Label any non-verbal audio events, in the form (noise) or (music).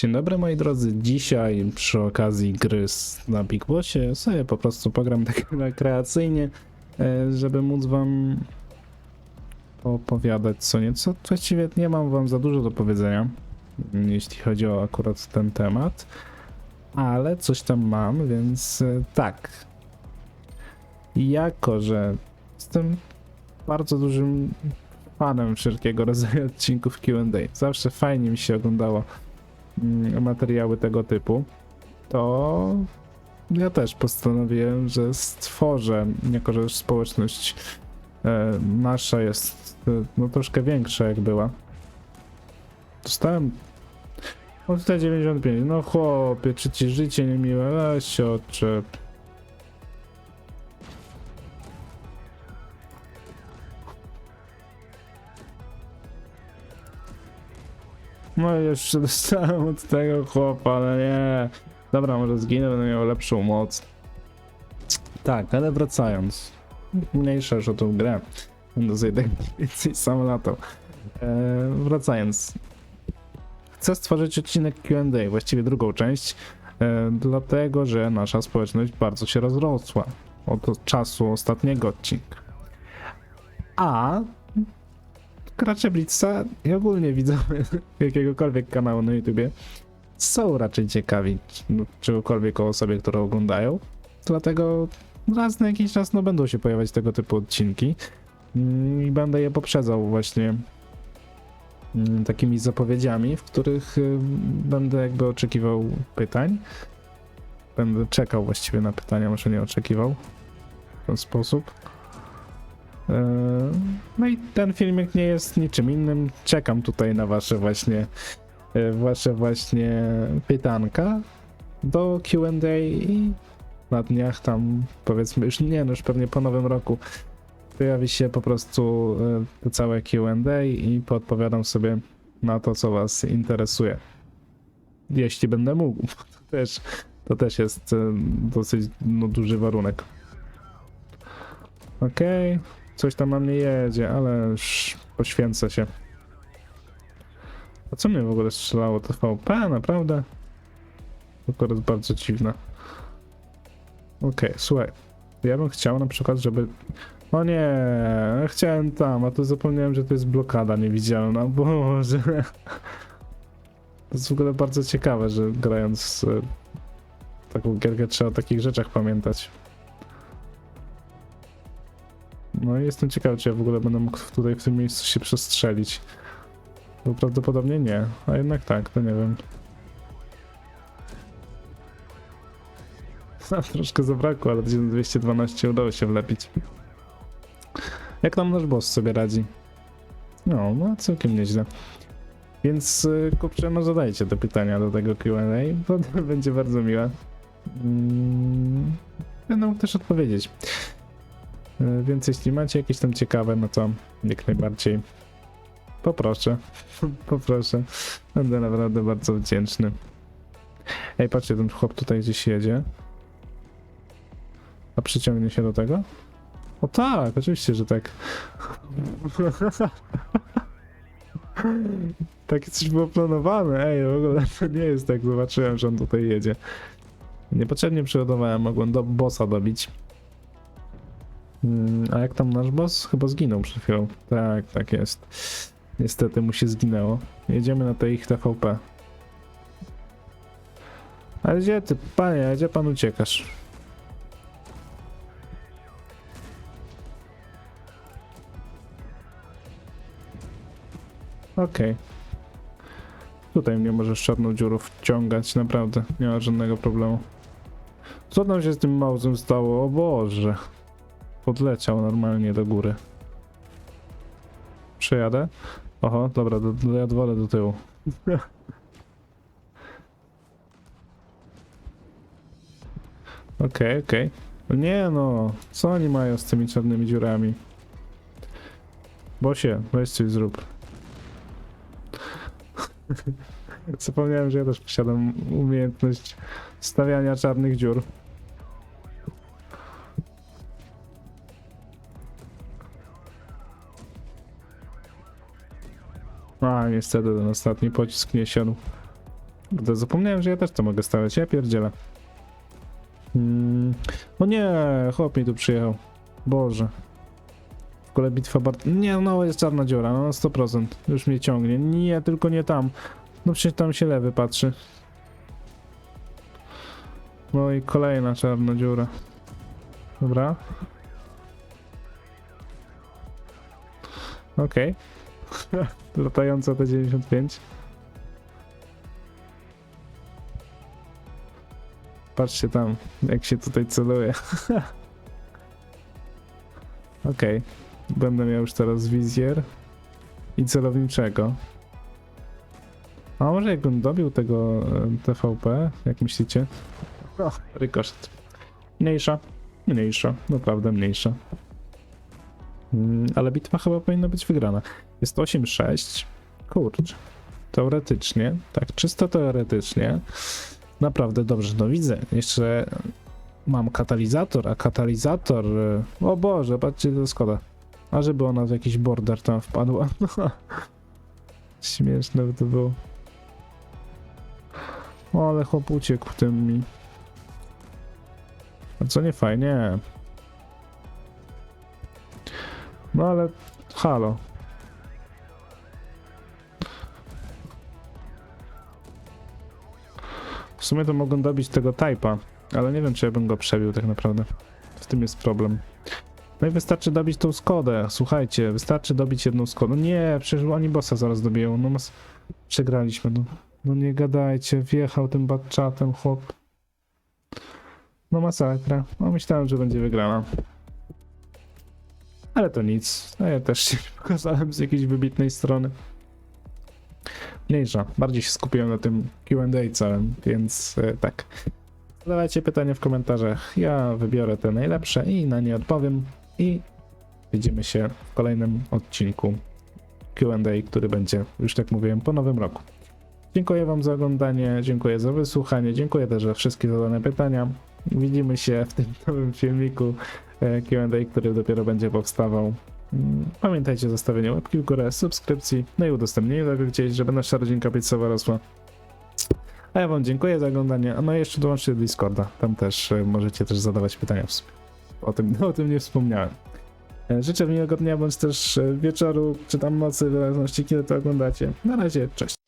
Dzień dobry moi drodzy, dzisiaj przy okazji gry na Big Bossie sobie po prostu pogram tak (laughs) rekreacyjnie, e, żeby móc wam opowiadać co nieco. Właściwie nie mam wam za dużo do powiedzenia, jeśli chodzi o akurat ten temat, ale coś tam mam, więc e, tak. Jako, że jestem bardzo dużym fanem wszelkiego rodzaju (laughs) odcinków Q&A, zawsze fajnie mi się oglądało materiały tego typu, to ja też postanowiłem, że stworzę, jako że społeczność e, nasza jest e, no troszkę większa jak była. Dostałem o tutaj 95, no chłopie, czy ci życie niemiłe, weź się. No jeszcze (laughs) dostałem od tego chłopa, ale nie. Dobra, może zginę, będę miał lepszą moc. Tak, ale wracając. Mniejsza już o tą grę. Będę sobie mniej więcej sam latał. E, wracając. Chcę stworzyć odcinek Q&A, właściwie drugą część, e, dlatego, że nasza społeczność bardzo się rozrosła od czasu ostatniego odcinka. A gracze Blitza i ogólnie widzowie (laughs) jakiegokolwiek kanału na YouTubie są raczej ciekawi czegokolwiek o osobie, którą oglądają. Dlatego raz na jakiś czas no, będą się pojawiać tego typu odcinki Mm, i będę je poprzedzał właśnie mm, takimi zapowiedziami, w których y, będę jakby oczekiwał pytań. Będę czekał właściwie na pytania, może nie oczekiwał w ten sposób. Eee, No i ten filmik nie jest niczym innym. Czekam tutaj na wasze właśnie e, wasze właśnie pytanka do Q&A i na dniach tam powiedzmy już nie, no już pewnie po nowym roku pojawi się po prostu to całe Q&A i podpowiadam sobie na to, co was interesuje. Jeśli będę mógł. To też, to też jest dosyć no, duży warunek. Okej. Coś tam na mnie jedzie, ale już poświęcę się. A co mnie w ogóle strzelało? TVP? Naprawdę? To akurat bardzo dziwne. Okej, słuchaj. Ja bym chciał na przykład, żeby... O nie, chciałem tam, a to zapomniałem, że to jest blokada niewidzialna. (laughs) Boże. To jest w ogóle bardzo ciekawe, że grając e, taką gierkę trzeba o takich rzeczach pamiętać. No i jestem ciekawy, czy ja w ogóle będę mógł tutaj w tym miejscu się przestrzelić. Bo prawdopodobnie nie, a jednak tak, to nie wiem. (laughs) A, troszkę zabrakło, ale 212 udało się wlepić. Jak nam nasz boss sobie radzi? No, no całkiem nieźle. Więc y, kurczę, no zadajcie te pytania do tego Q&A, bo (laughs) to będzie bardzo miłe. Mm, Będę mógł też odpowiedzieć. Y, Więc jeśli macie jakieś tam ciekawe, no to jak najbardziej poproszę. (laughs) poproszę. Będę naprawdę bardzo wdzięczny. Ej, patrzcie, ten chłop tutaj gdzieś jedzie. A przyciągnie się do tego? O tak, oczywiście, że tak. (laughs) Takie coś było planowane. Ej, w ogóle to nie jest tak. Zobaczyłem, że on tutaj jedzie. Niepotrzebnie przygotowałem, mogłem do bossa dobić. Mm, A jak tam nasz boss? Chyba zginął przed chwilą. Tak, tak jest. Niestety mu się zginęło. Jedziemy na tej ich TVP. Ale gdzie ty, panie, gdzie pan uciekasz? Okej. Tutaj mnie możesz czarną dziurą wciągać, naprawdę. Nie ma żadnego problemu. Co tam się z tym małzem stało? O Boże. Podleciał normalnie do góry. Przejadę? Oho, dobra, do, do, ja wolę do tyłu. (laughs) Okej, okej. No Nie no, co oni mają z tymi czarnymi dziurami? Bosie, weź coś zrób. (laughs) Zapomniałem, że ja też posiadam umiejętność stawiania czarnych dziur. A, niestety ten ostatni pocisk nie siadł. Kurde, zapomniałem, że ja też to mogę stawiać, ja pierdzielę. Mm. O nie, chłop mi tu przyjechał. Boże. W ogóle bitwa bardzo... Nie, no jest czarna dziura, no 100%. Już mnie ciągnie. Nie, tylko nie tam. No przecież tam się lewy patrzy. No i kolejna czarna dziura. Dobra. Okej. (laughs) Latająca T95. Patrzcie tam, jak się tutaj celuje. (laughs) Okej. Będę miał już teraz wizjer i celowniczego. A może jakbym dobił tego e, TVP, jak myślicie? O, rykoszet. Mniejsza, mniejsza, naprawdę mniejsza. Mm, ale bitwa chyba powinna być wygrana. Jest 8-6. Kurczę. Teoretycznie, tak, czysto teoretycznie. Naprawdę dobrze, no widzę. Jeszcze mam katalizator, a katalizator. e, O Boże, patrzcie, to Skoda. A żeby ona w jakiś border tam wpadła. (laughs) Śmieszne by to było. O, ale chłop uciekł tym mi. A co nie fajnie. No ale halo. W sumie to mogą dobić tego typa, ale nie wiem czy ja bym go przebił tak naprawdę. W tym jest problem. No i wystarczy dobić tą Skodę. Słuchajcie, wystarczy dobić jedną Skodę. Nie, przecież oni bossa zaraz dobiją. No mas... Przegraliśmy, no. No nie gadajcie, wjechał tym batchatem chłop. No masakra. No myślałem, że będzie wygrana. Ale to nic. No ja też się (laughs) pokazałem z jakiejś wybitnej strony. Mniejsza. Bardziej się skupiłem na tym Q&A całym, więc e, tak. Zadawajcie pytania w komentarzach. Ja wybiorę te najlepsze i na nie odpowiem. I widzimy się w kolejnym odcinku Q&A, który będzie, już tak mówiłem, po nowym roku. Dziękuję Wam za oglądanie, dziękuję za wysłuchanie, dziękuję też za wszystkie zadane pytania. Widzimy się w tym nowym filmiku e, Q&A, który dopiero będzie powstawał. Pamiętajcie o zostawieniu łapki w górę, subskrypcji, no i udostępnieniu tego gdzieś, żeby nasza rodzinka pizzowa rosła. A ja wam dziękuję za oglądanie, no i jeszcze dołączcie do Discorda, tam też e, możecie też zadawać pytania. w. O tym, (laughs) o tym nie wspomniałem. E, Życzę miłego dnia, bądź też e, wieczoru, czy tam nocy, w zależności kiedy to oglądacie. Na razie, cześć.